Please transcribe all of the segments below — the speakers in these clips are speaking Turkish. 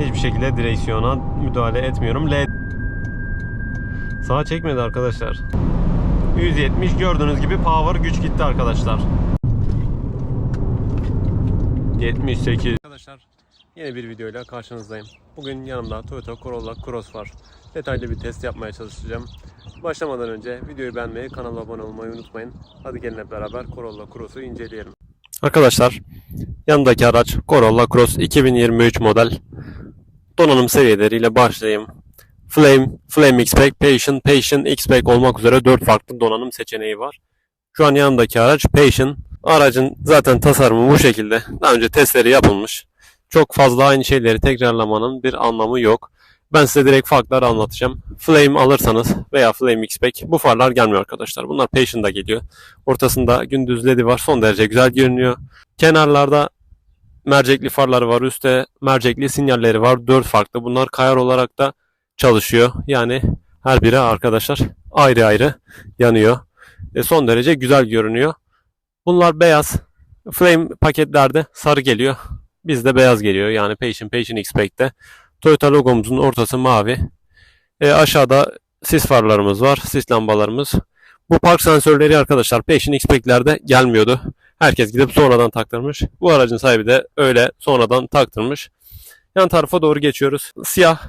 Hiçbir şekilde direksiyona müdahale etmiyorum. L Sağa çekmedi arkadaşlar. 170 gördüğünüz gibi power güç gitti arkadaşlar. 78 Arkadaşlar yeni bir videoyla karşınızdayım. Bugün yanımda Toyota Corolla Cross var. Detaylı bir test yapmaya çalışacağım. Başlamadan önce videoyu beğenmeyi, kanala abone olmayı unutmayın. Hadi gelin hep beraber Corolla Cross'u inceleyelim. Arkadaşlar yanımdaki araç Corolla Cross 2023 model. Donanım seviyeleriyle başlayayım. Flame, Flame X-Pack, Passion, Passion X-Pack olmak üzere 4 farklı donanım seçeneği var. Şu an yanımdaki araç Passion. Aracın zaten tasarımı bu şekilde. Daha önce testleri yapılmış. Çok fazla aynı şeyleri tekrarlamanın bir anlamı yok. Ben size direkt farkları anlatacağım. Flame alırsanız veya Flame X-Pack bu farlar gelmiyor arkadaşlar. Bunlar Passion'da geliyor. Ortasında gündüz ledi var. Son derece güzel görünüyor. Kenarlarda mercekli farları var. Üstte mercekli sinyalleri var. 4 farklı. Bunlar kayar olarak da çalışıyor. Yani her biri arkadaşlar ayrı ayrı yanıyor. E, son derece güzel görünüyor. Bunlar beyaz. Flame paketlerde sarı geliyor. Bizde beyaz geliyor. Yani Passion, Passion X-Pack'te. Toyota logomuzun ortası mavi. E, aşağıda sis farlarımız var. Sis lambalarımız. Bu park sensörleri arkadaşlar Passion X-Pack'lerde gelmiyordu. Herkes gidip sonradan taktırmış. Bu aracın sahibi de öyle sonradan taktırmış. Yan tarafa doğru geçiyoruz. Siyah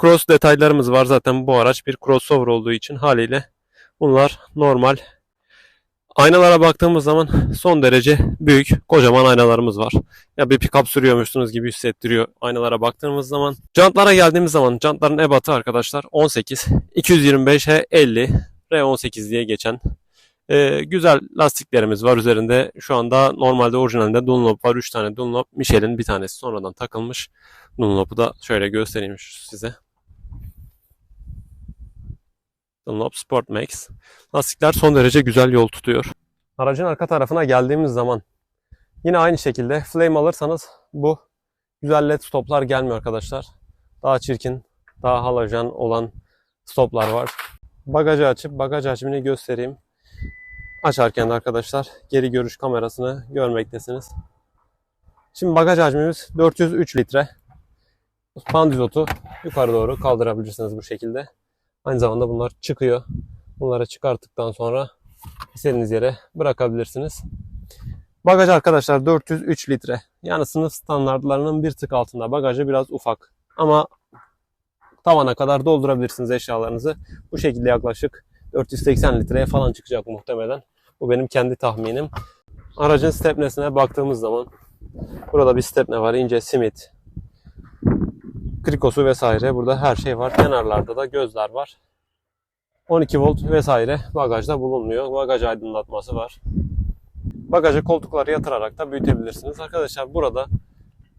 cross detaylarımız var. Zaten bu araç bir crossover olduğu için haliyle bunlar normal. Aynalara baktığımız zaman son derece büyük, kocaman aynalarımız var. Ya bir pick-up sürüyormuşsunuz gibi hissettiriyor aynalara baktığımız zaman. Jantlara geldiğimiz zaman jantların ebatı arkadaşlar 18, 225'e 50, R18 diye geçen ee, güzel lastiklerimiz var üzerinde. Şu anda normalde orijinalinde Dunlop var. 3 tane Dunlop. Michelin bir tanesi sonradan takılmış. Dunlop'u da şöyle göstereyim size. Dunlop Sport Max. Lastikler son derece güzel yol tutuyor. Aracın arka tarafına geldiğimiz zaman yine aynı şekilde flame alırsanız bu güzel led stoplar gelmiyor arkadaşlar. Daha çirkin, daha halojen olan stoplar var. Bagajı açıp bagaj hacmini göstereyim. Açarken de arkadaşlar geri görüş kamerasını görmektesiniz. Şimdi bagaj hacmimiz 403 litre. Pandizotu yukarı doğru kaldırabilirsiniz bu şekilde. Aynı zamanda bunlar çıkıyor. Bunları çıkarttıktan sonra istediğiniz yere bırakabilirsiniz. Bagaj arkadaşlar 403 litre. Yani sınıf standartlarının bir tık altında. Bagajı biraz ufak. Ama tavana kadar doldurabilirsiniz eşyalarınızı. Bu şekilde yaklaşık 480 litreye falan çıkacak muhtemelen. Bu benim kendi tahminim. Aracın stepnesine baktığımız zaman burada bir stepne var. ince simit. Krikosu vesaire. Burada her şey var. Kenarlarda da gözler var. 12 volt vesaire bagajda bulunmuyor. Bagaj aydınlatması var. Bagajı koltukları yatırarak da büyütebilirsiniz. Arkadaşlar burada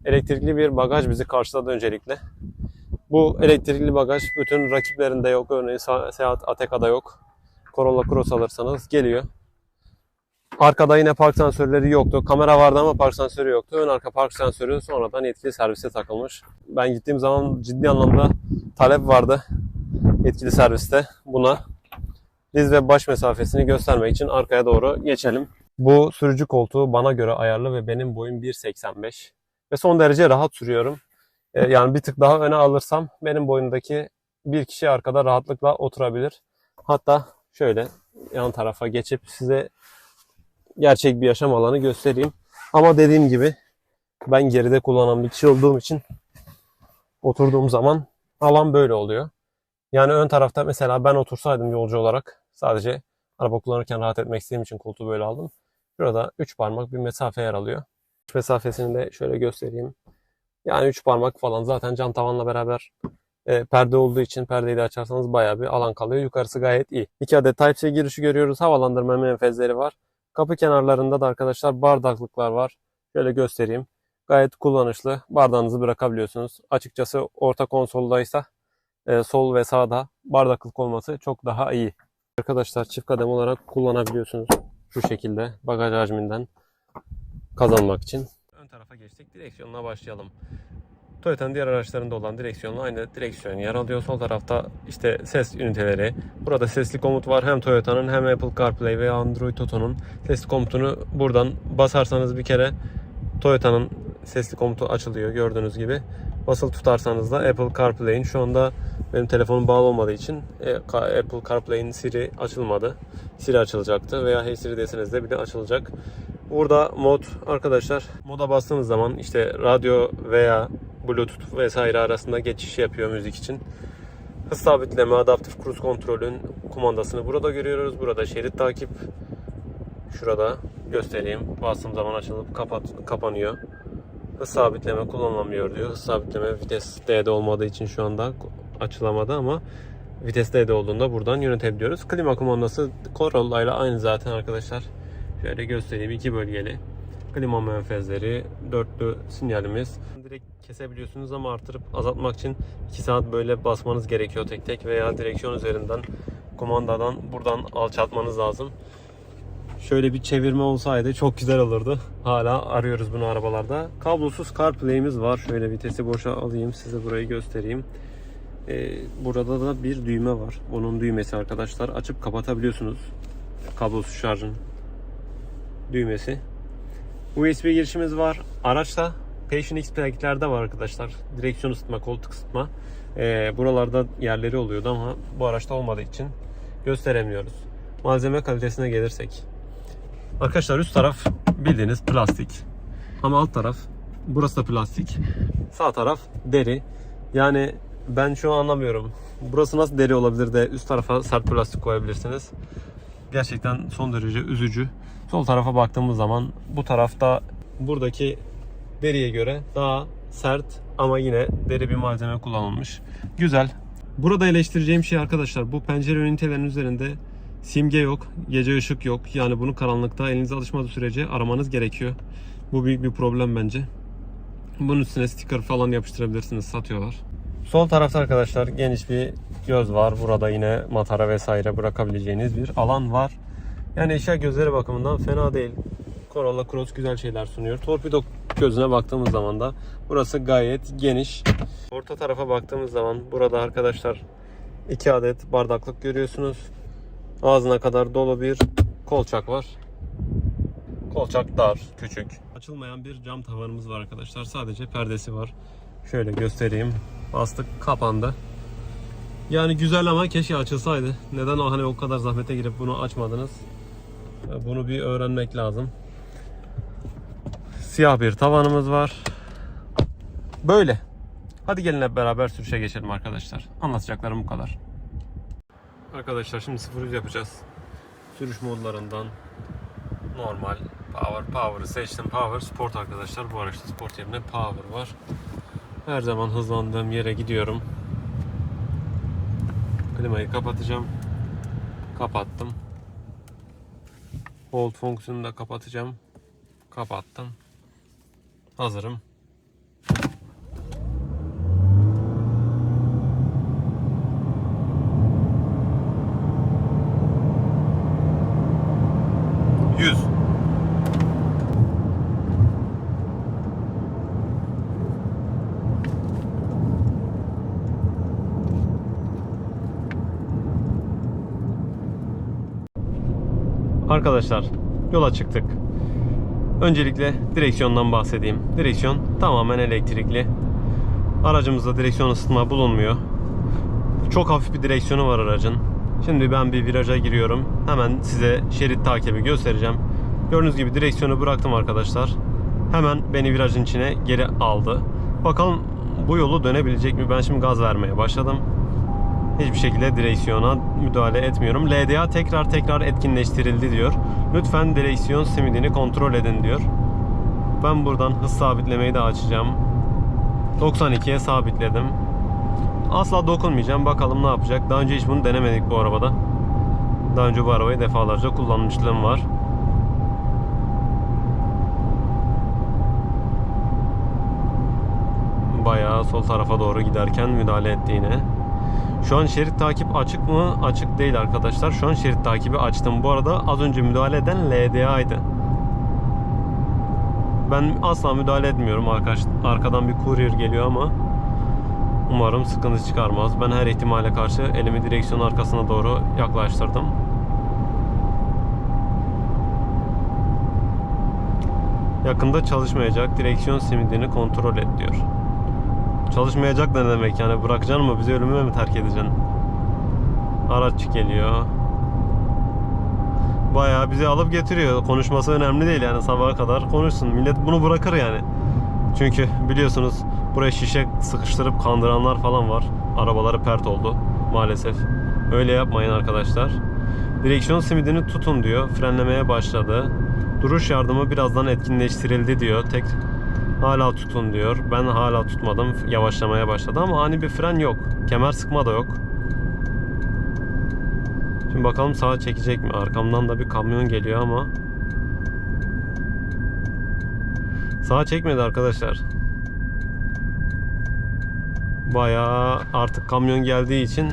elektrikli bir bagaj bizi karşıladı öncelikle. Bu elektrikli bagaj bütün rakiplerinde yok. Örneğin Seat Ateka'da yok. Corolla Cross alırsanız geliyor. Arkada yine park sensörleri yoktu. Kamera vardı ama park sensörü yoktu. Ön arka park sensörü sonradan yetkili servise takılmış. Ben gittiğim zaman ciddi anlamda talep vardı yetkili serviste buna. Diz ve baş mesafesini göstermek için arkaya doğru geçelim. Bu sürücü koltuğu bana göre ayarlı ve benim boyum 1.85 ve son derece rahat sürüyorum. Ee, Yani bir tık daha öne alırsam benim boyumdaki bir kişi arkada rahatlıkla oturabilir. Hatta şöyle yan tarafa geçip size gerçek bir yaşam alanı göstereyim. Ama dediğim gibi ben geride kullanan bir kişi olduğum için oturduğum zaman alan böyle oluyor. Yani ön tarafta mesela ben otursaydım yolcu olarak sadece araba kullanırken rahat etmek istediğim için koltuğu böyle aldım. Şurada 3 parmak bir mesafe yer alıyor. Mesafesini de şöyle göstereyim. Yani 3 parmak falan zaten cam tavanla beraber e, perde olduğu için perdeyi de açarsanız bayağı bir alan kalıyor. Yukarısı gayet iyi. 2 adet Type-C girişi görüyoruz. Havalandırma menfezleri var. Kapı kenarlarında da arkadaşlar bardaklıklar var. Şöyle göstereyim. Gayet kullanışlı. Bardağınızı bırakabiliyorsunuz. Açıkçası orta konsoldaysa e, sol ve sağda bardaklık olması çok daha iyi. Arkadaşlar çift kadem olarak kullanabiliyorsunuz. Şu şekilde bagaj hacminden kazanmak için. Ön tarafa geçtik. Direksiyonuna başlayalım. Toyota'nın diğer araçlarında olan direksiyonla aynı direksiyon yer alıyor. Sol tarafta işte ses üniteleri. Burada sesli komut var. Hem Toyota'nın hem Apple CarPlay ve Android Auto'nun sesli komutunu buradan basarsanız bir kere Toyota'nın sesli komutu açılıyor gördüğünüz gibi. Basılı tutarsanız da Apple CarPlay'in şu anda benim telefonum bağlı olmadığı için e, Apple CarPlay'in Siri açılmadı. Siri açılacaktı veya Hey Siri deseniz de bile açılacak. Burada mod arkadaşlar moda bastığınız zaman işte radyo veya Bluetooth vesaire arasında geçiş yapıyor müzik için. Hız sabitleme, adaptif cruise kontrolün kumandasını burada görüyoruz. Burada şerit takip. Şurada göstereyim. Bastığım zaman açılıp kapat, kapanıyor. Hız sabitleme kullanılamıyor diyor. Hız sabitleme vites D'de olmadığı için şu anda açılamadı ama vites D'de olduğunda buradan yönetebiliyoruz. Klima kumandası Corolla ile aynı zaten arkadaşlar. Şöyle göstereyim. iki bölgeli. Klima menfezleri, dörtlü sinyalimiz. Direkt kesebiliyorsunuz ama artırıp azaltmak için 2 saat böyle basmanız gerekiyor tek tek veya direksiyon üzerinden kumandadan buradan alçaltmanız lazım. Şöyle bir çevirme olsaydı çok güzel olurdu. Hala arıyoruz bunu arabalarda. Kablosuz CarPlay'imiz var. Şöyle vitesi boşa alayım size burayı göstereyim. Ee, burada da bir düğme var. Onun düğmesi arkadaşlar. Açıp kapatabiliyorsunuz. Kablosuz şarjın düğmesi. USB girişimiz var. Araçta Passion X plaklerde var arkadaşlar. Direksiyon ısıtma, koltuk ısıtma. Ee, buralarda yerleri oluyordu ama bu araçta olmadığı için gösteremiyoruz. Malzeme kalitesine gelirsek. Arkadaşlar üst taraf bildiğiniz plastik. Ama alt taraf burası da plastik. Sağ taraf deri. Yani ben şu an anlamıyorum. Burası nasıl deri olabilir de üst tarafa sert plastik koyabilirsiniz. Gerçekten son derece üzücü. Sol tarafa baktığımız zaman bu tarafta buradaki deriye göre daha sert ama yine deri bir malzeme kullanılmış. Güzel. Burada eleştireceğim şey arkadaşlar bu pencere ünitelerinin üzerinde simge yok, gece ışık yok. Yani bunu karanlıkta elinize alışmadığı sürece aramanız gerekiyor. Bu büyük bir problem bence. Bunun üstüne sticker falan yapıştırabilirsiniz, satıyorlar. Sol tarafta arkadaşlar geniş bir göz var. Burada yine matara vesaire bırakabileceğiniz bir alan var. Yani eşya gözleri bakımından fena değil. Corolla Cross güzel şeyler sunuyor. Torpido gözüne baktığımız zaman da burası gayet geniş. Orta tarafa baktığımız zaman burada arkadaşlar iki adet bardaklık görüyorsunuz. Ağzına kadar dolu bir kolçak var. Kolçak dar, küçük. Açılmayan bir cam tavanımız var arkadaşlar. Sadece perdesi var. Şöyle göstereyim. Bastık kapandı. Yani güzel ama keşke açılsaydı. Neden o hani o kadar zahmete girip bunu açmadınız? Bunu bir öğrenmek lazım. Siyah bir tavanımız var. Böyle. Hadi gelin hep beraber sürüşe geçelim arkadaşlar. Anlatacaklarım bu kadar. Arkadaşlar şimdi 0 yapacağız. Sürüş modlarından normal, power, power'ı seçtim. Power, sport arkadaşlar. Bu araçta sport yerine power var. Her zaman hızlandığım yere gidiyorum. Klimayı kapatacağım. Kapattım. Hold fonksiyonunu da kapatacağım. Kapattım. Hazırım. Yüz. Arkadaşlar yola çıktık. Öncelikle direksiyondan bahsedeyim. Direksiyon tamamen elektrikli. Aracımızda direksiyon ısıtma bulunmuyor. Çok hafif bir direksiyonu var aracın. Şimdi ben bir viraja giriyorum. Hemen size şerit takibi göstereceğim. Gördüğünüz gibi direksiyonu bıraktım arkadaşlar. Hemen beni virajın içine geri aldı. Bakalım bu yolu dönebilecek mi? Ben şimdi gaz vermeye başladım. Hiçbir şekilde direksiyona müdahale etmiyorum. LDA tekrar tekrar etkinleştirildi diyor. Lütfen direksiyon simidini kontrol edin diyor. Ben buradan hız sabitlemeyi de açacağım. 92'ye sabitledim. Asla dokunmayacağım. Bakalım ne yapacak. Daha önce hiç bunu denemedik bu arabada. Daha önce bu arabayı defalarca kullanmışlığım var. Bayağı sol tarafa doğru giderken müdahale etti yine. Şu an şerit takip açık mı? Açık değil arkadaşlar. Şu an şerit takibi açtım. Bu arada az önce müdahale eden LDA'ydı. Ben asla müdahale etmiyorum. Arkadan bir courier geliyor ama umarım sıkıntı çıkarmaz. Ben her ihtimale karşı elimi direksiyon arkasına doğru yaklaştırdım. Yakında çalışmayacak. Direksiyon simidini kontrol et diyor. Çalışmayacak ne demek yani bırakacaksın mı bizi ölüme mi terk edeceksin? Araç geliyor. Bayağı bizi alıp getiriyor. Konuşması önemli değil yani sabaha kadar konuşsun. Millet bunu bırakır yani. Çünkü biliyorsunuz buraya şişe sıkıştırıp kandıranlar falan var. Arabaları pert oldu maalesef. Öyle yapmayın arkadaşlar. Direksiyon simidini tutun diyor. Frenlemeye başladı. Duruş yardımı birazdan etkinleştirildi diyor. Tek hala tutun diyor. Ben hala tutmadım. Yavaşlamaya başladı ama ani bir fren yok. Kemer sıkma da yok. Şimdi bakalım sağa çekecek mi? Arkamdan da bir kamyon geliyor ama sağa çekmedi arkadaşlar. Bayağı artık kamyon geldiği için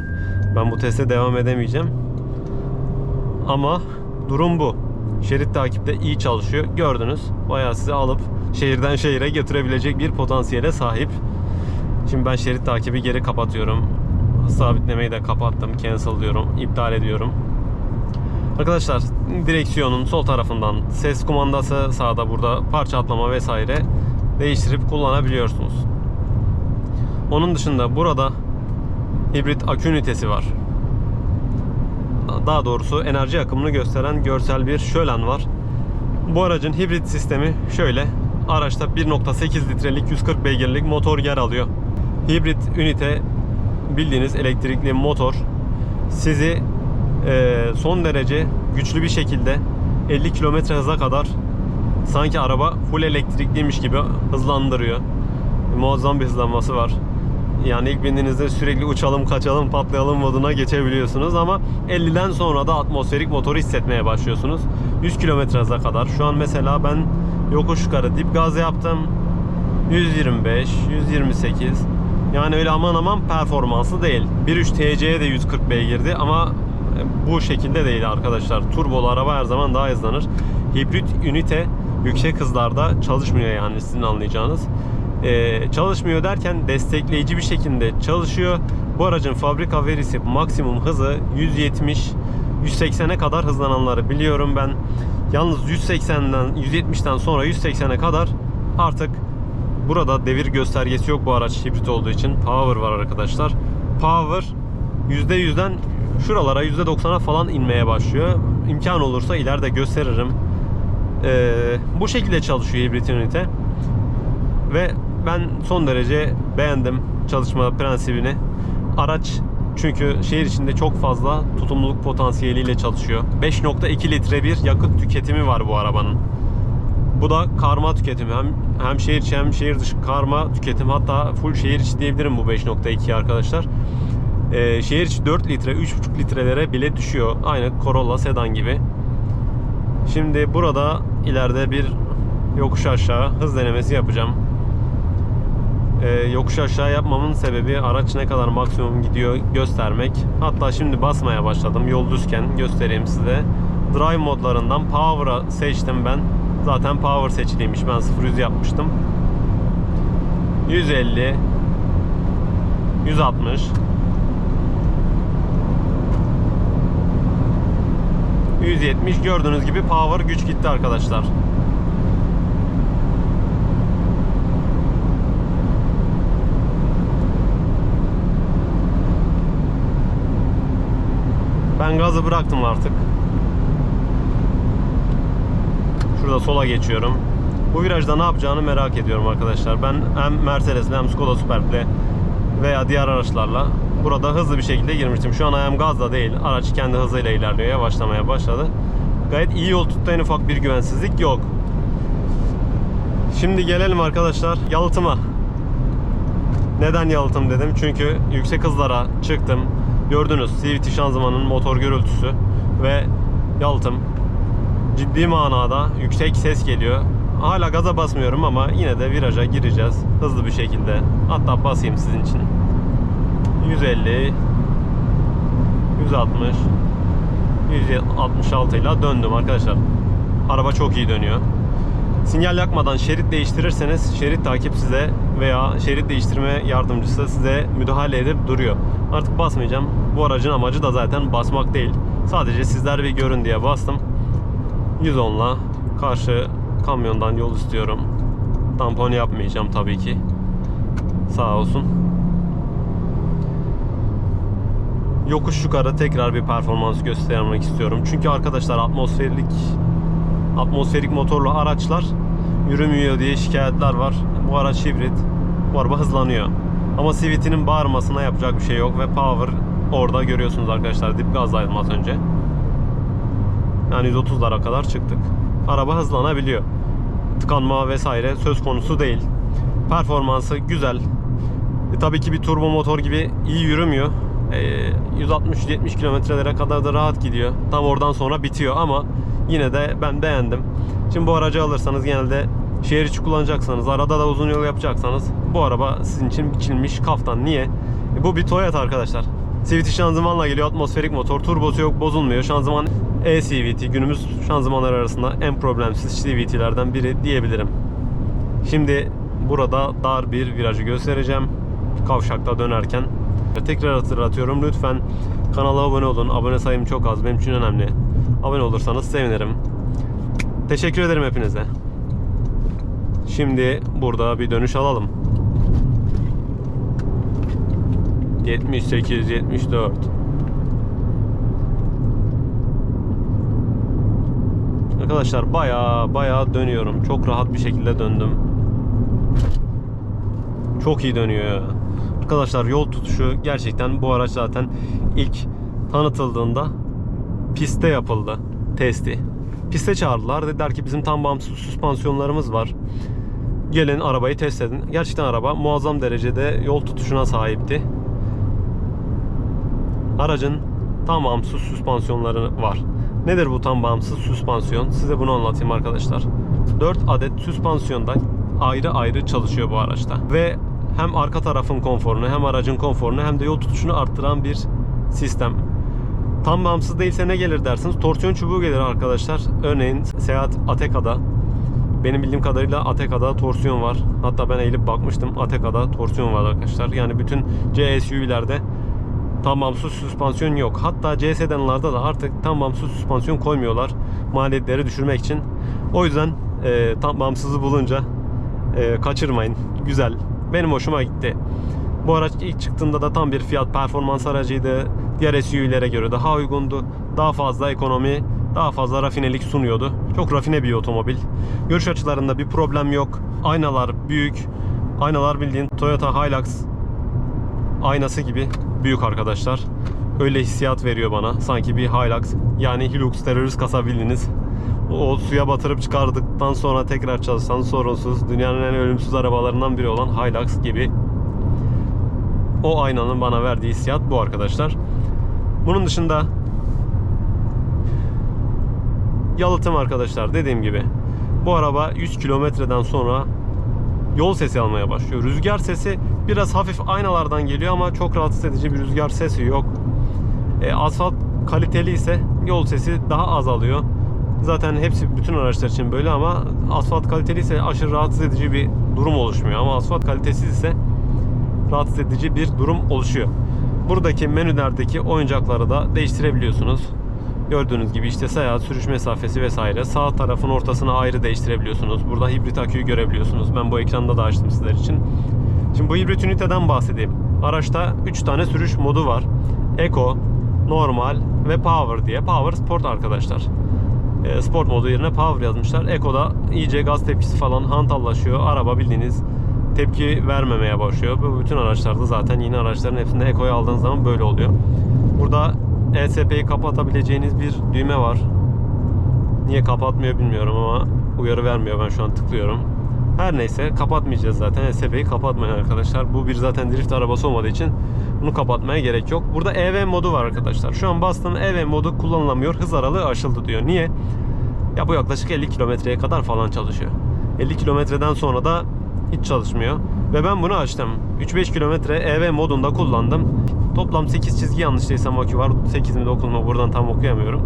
ben bu teste devam edemeyeceğim. Ama durum bu. Şerit takipte iyi çalışıyor. Gördünüz. Bayağı sizi alıp şehirden şehire götürebilecek bir potansiyele sahip. Şimdi ben şerit takibi geri kapatıyorum. Sabitlemeyi de kapattım. Cancel diyorum. iptal ediyorum. Arkadaşlar direksiyonun sol tarafından ses kumandası sağda burada parça atlama vesaire değiştirip kullanabiliyorsunuz. Onun dışında burada hibrit akü ünitesi var. Daha doğrusu enerji akımını gösteren görsel bir şölen var. Bu aracın hibrit sistemi şöyle. Araçta 1.8 litrelik 140 beygirlik motor yer alıyor. Hibrit ünite bildiğiniz elektrikli motor sizi e, son derece güçlü bir şekilde 50 km hıza kadar sanki araba full elektrikliymiş gibi hızlandırıyor. Muazzam bir hızlanması var. Yani ilk bindiğinizde sürekli uçalım, kaçalım, patlayalım moduna geçebiliyorsunuz ama 50'den sonra da atmosferik motoru hissetmeye başlıyorsunuz. 100 km kadar. Şu an mesela ben yokuş yukarı dip gaz yaptım. 125, 128. Yani öyle aman aman performanslı değil. 1.3 TC'ye de 140 beygirdi ama bu şekilde değil arkadaşlar. Turbolu araba her zaman daha hızlanır. Hibrit ünite yüksek hızlarda çalışmıyor yani sizin anlayacağınız. Ee, çalışmıyor derken destekleyici bir şekilde çalışıyor. Bu aracın fabrika verisi maksimum hızı 170 180'e kadar hızlananları biliyorum ben. Yalnız 180'den 170'ten sonra 180'e kadar artık burada devir göstergesi yok bu araç hibrit olduğu için. Power var arkadaşlar. Power %100'den şuralara %90'a falan inmeye başlıyor. İmkan olursa ileride gösteririm. Ee, bu şekilde çalışıyor hibrit ünite. Ve ben son derece beğendim çalışma prensibini. Araç çünkü şehir içinde çok fazla tutumluluk potansiyeliyle çalışıyor. 5.2 litre bir yakıt tüketimi var bu arabanın. Bu da karma tüketimi. Hem, hem şehir içi hem şehir dışı karma tüketim. Hatta full şehir içi diyebilirim bu 5.2 arkadaşlar. Ee, şehir içi 4 litre, 3.5 litrelere bile düşüyor. Aynı Corolla sedan gibi. Şimdi burada ileride bir yokuş aşağı hız denemesi yapacağım. Ee, yokuş aşağı yapmamın sebebi araç ne kadar maksimum gidiyor göstermek. Hatta şimdi basmaya başladım yol düzken göstereyim size. Drive modlarından Power'a seçtim ben. Zaten Power seçiliymiş. Ben 0-100 yapmıştım. 150 160 170 gördüğünüz gibi power güç gitti arkadaşlar. Ben gazı bıraktım artık. Şurada sola geçiyorum. Bu virajda ne yapacağını merak ediyorum arkadaşlar. Ben hem Mercedes'le hem Skoda Superb'le veya diğer araçlarla burada hızlı bir şekilde girmiştim. Şu an ayağım gazda değil. Araç kendi hızıyla ilerliyor. Yavaşlamaya başladı. Gayet iyi yol tuttu. En ufak bir güvensizlik yok. Şimdi gelelim arkadaşlar yalıtıma. Neden yalıtım dedim? Çünkü yüksek hızlara çıktım. Gördünüz CVT şanzımanın motor gürültüsü ve yalıtım ciddi manada yüksek ses geliyor. Hala gaza basmıyorum ama yine de viraja gireceğiz hızlı bir şekilde. Hatta basayım sizin için. 150 160 166 ile döndüm arkadaşlar. Araba çok iyi dönüyor. Sinyal yakmadan şerit değiştirirseniz şerit takip size veya şerit değiştirme yardımcısı size müdahale edip duruyor. Artık basmayacağım. Bu aracın amacı da zaten basmak değil. Sadece sizler bir görün diye bastım. 110'la karşı kamyondan yol istiyorum. Tampon yapmayacağım tabii ki. Sağ olsun. Yokuş yukarı tekrar bir performans göstermek istiyorum. Çünkü arkadaşlar atmosferik atmosferik motorlu araçlar yürümüyor diye şikayetler var. Bu araç hibrit. Bu araba hızlanıyor. Ama CVT'nin bağırmasına yapacak bir şey yok ve power orada görüyorsunuz arkadaşlar dip gazdaydım az önce. Yani 130'lara kadar çıktık. Araba hızlanabiliyor. Tıkanma vesaire söz konusu değil. Performansı güzel. E, tabii ki bir turbo motor gibi iyi yürümüyor. E, 160-170 kilometrelere kadar da rahat gidiyor. Tam oradan sonra bitiyor ama yine de ben beğendim. Şimdi bu aracı alırsanız genelde şehir içi kullanacaksanız, arada da uzun yol yapacaksanız bu araba sizin için biçilmiş kaftan. Niye? E, bu bir Toyota arkadaşlar. CVT şanzımanla geliyor. Atmosferik motor. Turbosu yok bozulmuyor. Şanzıman e-CVT günümüz şanzımanlar arasında en problemsiz CVT'lerden biri diyebilirim. Şimdi burada dar bir virajı göstereceğim. Kavşakta dönerken. Tekrar hatırlatıyorum. Lütfen kanala abone olun. Abone sayım çok az. Benim için önemli. Abone olursanız sevinirim. Teşekkür ederim hepinize. Şimdi burada bir dönüş alalım. 78 74 Arkadaşlar baya baya dönüyorum. Çok rahat bir şekilde döndüm. Çok iyi dönüyor. Arkadaşlar yol tutuşu gerçekten bu araç zaten ilk tanıtıldığında pistte yapıldı testi. Piste çağırdılar. Dediler ki bizim tam bağımsız süspansiyonlarımız var. Gelin arabayı test edin. Gerçekten araba muazzam derecede yol tutuşuna sahipti. Aracın tam bağımsız süspansiyonları var. Nedir bu tam bağımsız süspansiyon? Size bunu anlatayım arkadaşlar. 4 adet süspansiyonda ayrı ayrı çalışıyor bu araçta. Ve hem arka tarafın konforunu hem aracın konforunu hem de yol tutuşunu arttıran bir sistem. Tam bağımsız değilse ne gelir dersiniz? Torsiyon çubuğu gelir arkadaşlar. Örneğin Seat Ateka'da benim bildiğim kadarıyla Ateka'da torsiyon var. Hatta ben eğilip bakmıştım. Ateka'da torsiyon var arkadaşlar. Yani bütün C-SUV'lerde tam bağımsız süspansiyon yok. Hatta C sedanlarda da artık tam bağımsız süspansiyon koymuyorlar. Maliyetleri düşürmek için. O yüzden e, tam bağımsızı bulunca e, kaçırmayın. Güzel. Benim hoşuma gitti. Bu araç ilk çıktığında da tam bir fiyat performans aracıydı. Diğer SUV'lere göre daha uygundu. Daha fazla ekonomi, daha fazla rafinelik sunuyordu. Çok rafine bir otomobil. Görüş açılarında bir problem yok. Aynalar büyük. Aynalar bildiğin Toyota Hilux aynası gibi büyük arkadaşlar. Öyle hissiyat veriyor bana. Sanki bir Hilux yani Hilux terörist kasa bildiniz. O suya batırıp çıkardıktan sonra tekrar çalışsan sorunsuz dünyanın en ölümsüz arabalarından biri olan Hilux gibi. O aynanın bana verdiği hissiyat bu arkadaşlar. Bunun dışında yalıtım arkadaşlar dediğim gibi. Bu araba 100 kilometreden sonra yol sesi almaya başlıyor. Rüzgar sesi biraz hafif aynalardan geliyor ama çok rahatsız edici bir rüzgar sesi yok. E, asfalt kaliteli ise yol sesi daha az alıyor. Zaten hepsi bütün araçlar için böyle ama asfalt kaliteli ise aşırı rahatsız edici bir durum oluşmuyor. Ama asfalt kalitesiz ise rahatsız edici bir durum oluşuyor. Buradaki menülerdeki oyuncakları da değiştirebiliyorsunuz. Gördüğünüz gibi işte seyahat, sürüş mesafesi vesaire. Sağ tarafın ortasını ayrı değiştirebiliyorsunuz. Burada hibrit aküyü görebiliyorsunuz. Ben bu ekranda da açtım sizler için. Şimdi bu hibrit üniteden bahsedeyim. Araçta 3 tane sürüş modu var. Eco, normal ve power diye. Power sport arkadaşlar. E, sport modu yerine power yazmışlar. Eco'da iyice gaz tepkisi falan hantallaşıyor. Araba bildiğiniz tepki vermemeye başlıyor. Bu bütün araçlarda zaten yeni araçların hepsinde Eco'yu aldığınız zaman böyle oluyor. Burada ESP'yi kapatabileceğiniz bir düğme var. Niye kapatmıyor bilmiyorum ama uyarı vermiyor. Ben şu an tıklıyorum. Her neyse kapatmayacağız zaten. ESP'yi kapatmayın arkadaşlar. Bu bir zaten drift arabası olmadığı için bunu kapatmaya gerek yok. Burada EV modu var arkadaşlar. Şu an bastım EV modu kullanılamıyor. Hız aralığı aşıldı diyor. Niye? Ya bu yaklaşık 50 kilometreye kadar falan çalışıyor. 50 kilometreden sonra da hiç çalışmıyor. Ve ben bunu açtım. 3-5 kilometre EV modunda kullandım. Toplam 8 çizgi yanlış değilsem akü var. 8 mi 9 mu buradan tam okuyamıyorum.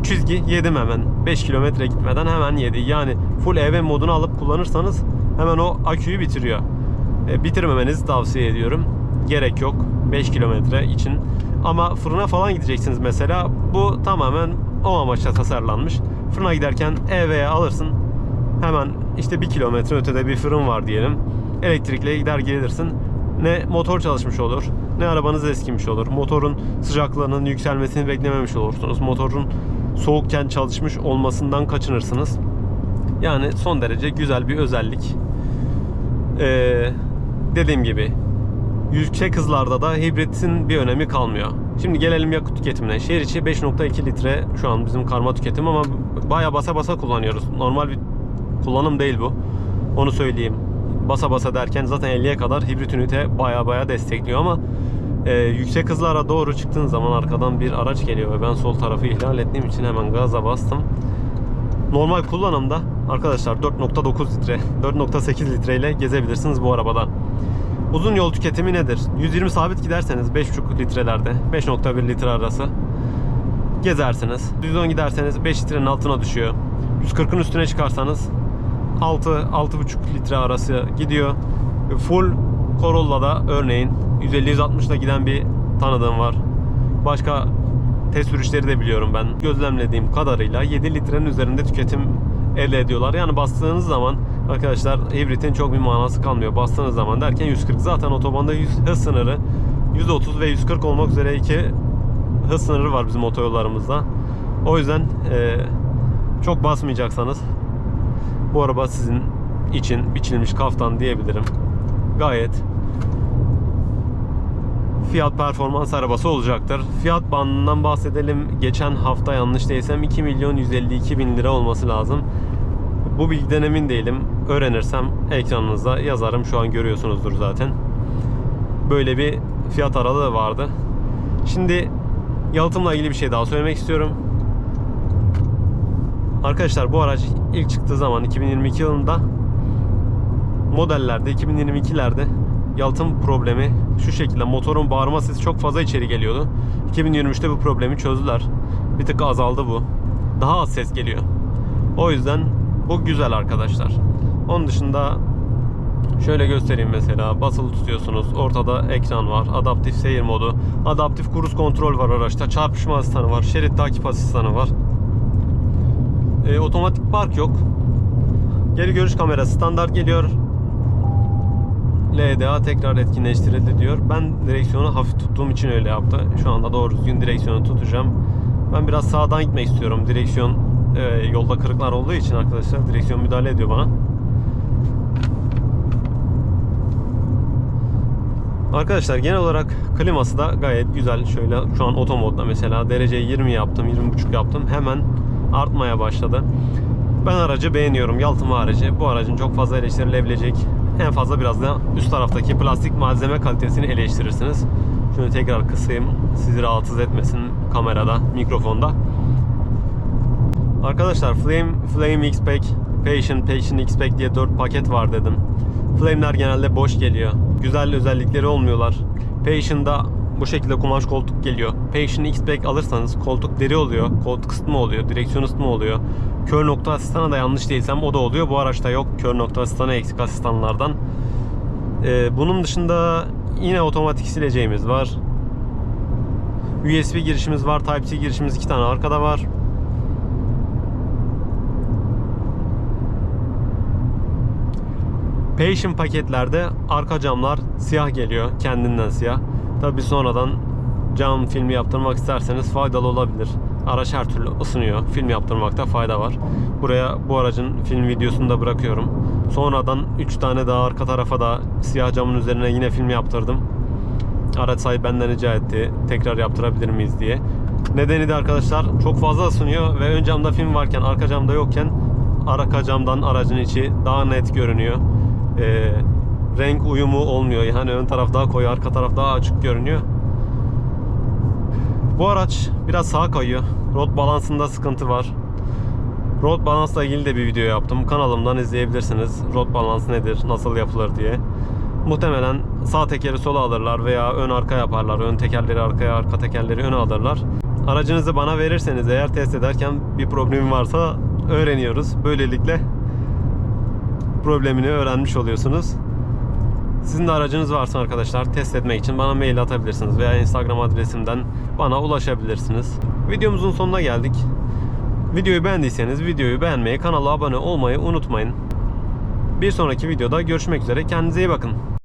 3 çizgi yedim hemen. 5 kilometre gitmeden hemen yedi. Yani full EV modunu alıp kullanırsanız hemen o aküyü bitiriyor. E, bitirmemenizi tavsiye ediyorum. Gerek yok 5 kilometre için. Ama fırına falan gideceksiniz mesela. Bu tamamen o amaçla tasarlanmış. Fırına giderken EV'ye alırsın. Hemen işte 1 kilometre ötede bir fırın var diyelim. elektrikle gider gelirsin. Ne motor çalışmış olur, ne arabanız eskimiş olur. Motorun sıcaklığının yükselmesini beklememiş olursunuz. Motorun soğukken çalışmış olmasından kaçınırsınız. Yani son derece güzel bir özellik. Ee, dediğim gibi yüksek hızlarda da hibritin bir önemi kalmıyor. Şimdi gelelim yakıt tüketimine. Şehir içi 5.2 litre şu an bizim karma tüketim ama baya basa basa kullanıyoruz. Normal bir kullanım değil bu. Onu söyleyeyim. Basa basa derken zaten 50'ye kadar hibrit ünite baya baya destekliyor ama e, yüksek hızlara doğru çıktığın zaman arkadan bir araç geliyor ve ben sol tarafı ihlal ettiğim için hemen gaza bastım. Normal kullanımda arkadaşlar 4.9 litre, 4.8 litre ile gezebilirsiniz bu arabada. Uzun yol tüketimi nedir? 120 sabit giderseniz 5.5 litrelerde 5.1 litre arası gezersiniz. 110 giderseniz 5 litrenin altına düşüyor. 140'ın üstüne çıkarsanız 6 6.5 litre arası gidiyor. Full Corolla'da örneğin 150-160 ile giden bir tanıdığım var. Başka test sürüşleri de biliyorum ben. Gözlemlediğim kadarıyla 7 litrenin üzerinde tüketim elde ediyorlar. Yani bastığınız zaman arkadaşlar hibritin çok bir manası kalmıyor. Bastığınız zaman derken 140 zaten otobanda 100 hız sınırı 130 ve 140 olmak üzere iki hız sınırı var bizim otoyollarımızda. O yüzden e, çok basmayacaksanız bu araba sizin için biçilmiş kaftan diyebilirim. Gayet fiyat performans arabası olacaktır. Fiyat bandından bahsedelim. Geçen hafta yanlış değilsem 2 milyon 152 bin lira olması lazım. Bu bilgiden emin değilim. Öğrenirsem ekranınızda yazarım. Şu an görüyorsunuzdur zaten. Böyle bir fiyat aralığı vardı. Şimdi yalıtımla ilgili bir şey daha söylemek istiyorum. Arkadaşlar bu araç ilk çıktığı zaman 2022 yılında modellerde 2022'lerde yalıtım problemi şu şekilde motorun bağırma sesi çok fazla içeri geliyordu. 2023'te bu problemi çözdüler. Bir tık azaldı bu. Daha az ses geliyor. O yüzden bu güzel arkadaşlar. Onun dışında şöyle göstereyim mesela basılı tutuyorsunuz. Ortada ekran var. Adaptif seyir modu. Adaptif kruz kontrol var araçta. Çarpışma asistanı var. Şerit takip asistanı var. E, otomatik park yok. Geri görüş kamerası standart geliyor. LDA tekrar etkinleştirildi diyor. Ben direksiyonu hafif tuttuğum için öyle yaptı. Şu anda doğru düzgün direksiyonu tutacağım. Ben biraz sağdan gitmek istiyorum. Direksiyon e, yolda kırıklar olduğu için arkadaşlar direksiyon müdahale ediyor bana. Arkadaşlar genel olarak kliması da gayet güzel. Şöyle şu an oto modda mesela dereceyi 20 yaptım, 20.5 yaptım. Hemen artmaya başladı. Ben aracı beğeniyorum. Yalıtım aracı. Bu aracın çok fazla eleştirilebilecek en fazla biraz da üst taraftaki plastik malzeme kalitesini eleştirirsiniz. Şunu tekrar kısayım. Sizi rahatsız etmesin kamerada, mikrofonda. Arkadaşlar Flame, Flame X-Pack, Passion, Passion X-Pack diye 4 paket var dedim. Flame'ler genelde boş geliyor. Güzel özellikleri olmuyorlar. Passion'da bu şekilde kumaş koltuk geliyor. Passion X-Pack alırsanız koltuk deri oluyor. Koltuk ısıtma oluyor. Direksiyon ısıtma oluyor. Kör nokta asistanı da yanlış değilsem o da oluyor. Bu araçta yok. Kör nokta asistanı eksik asistanlardan. Ee, bunun dışında yine otomatik sileceğimiz var. USB girişimiz var. Type-C girişimiz iki tane arkada var. Passion paketlerde arka camlar siyah geliyor. Kendinden siyah. Tabi sonradan cam filmi yaptırmak isterseniz faydalı olabilir. Araç her türlü ısınıyor. Film yaptırmakta fayda var. Buraya bu aracın film videosunu da bırakıyorum. Sonradan 3 tane daha arka tarafa da siyah camın üzerine yine film yaptırdım. Araç sahibi benden rica etti. Tekrar yaptırabilir miyiz diye. Nedeni de arkadaşlar çok fazla ısınıyor ve ön camda film varken arka camda yokken arka camdan aracın içi daha net görünüyor. Ee, renk uyumu olmuyor. Yani ön taraf daha koyu, arka taraf daha açık görünüyor. Bu araç biraz sağa kayıyor. Rot balansında sıkıntı var. Rot balansla ilgili de bir video yaptım. Kanalımdan izleyebilirsiniz. Rot balans nedir, nasıl yapılır diye. Muhtemelen sağ tekeri sola alırlar veya ön arka yaparlar. Ön tekerleri arkaya, arka tekerleri öne alırlar. Aracınızı bana verirseniz eğer test ederken bir problem varsa öğreniyoruz. Böylelikle problemini öğrenmiş oluyorsunuz. Sizin de aracınız varsa arkadaşlar test etmek için bana mail atabilirsiniz veya Instagram adresimden bana ulaşabilirsiniz. Videomuzun sonuna geldik. Videoyu beğendiyseniz videoyu beğenmeyi, kanala abone olmayı unutmayın. Bir sonraki videoda görüşmek üzere. Kendinize iyi bakın.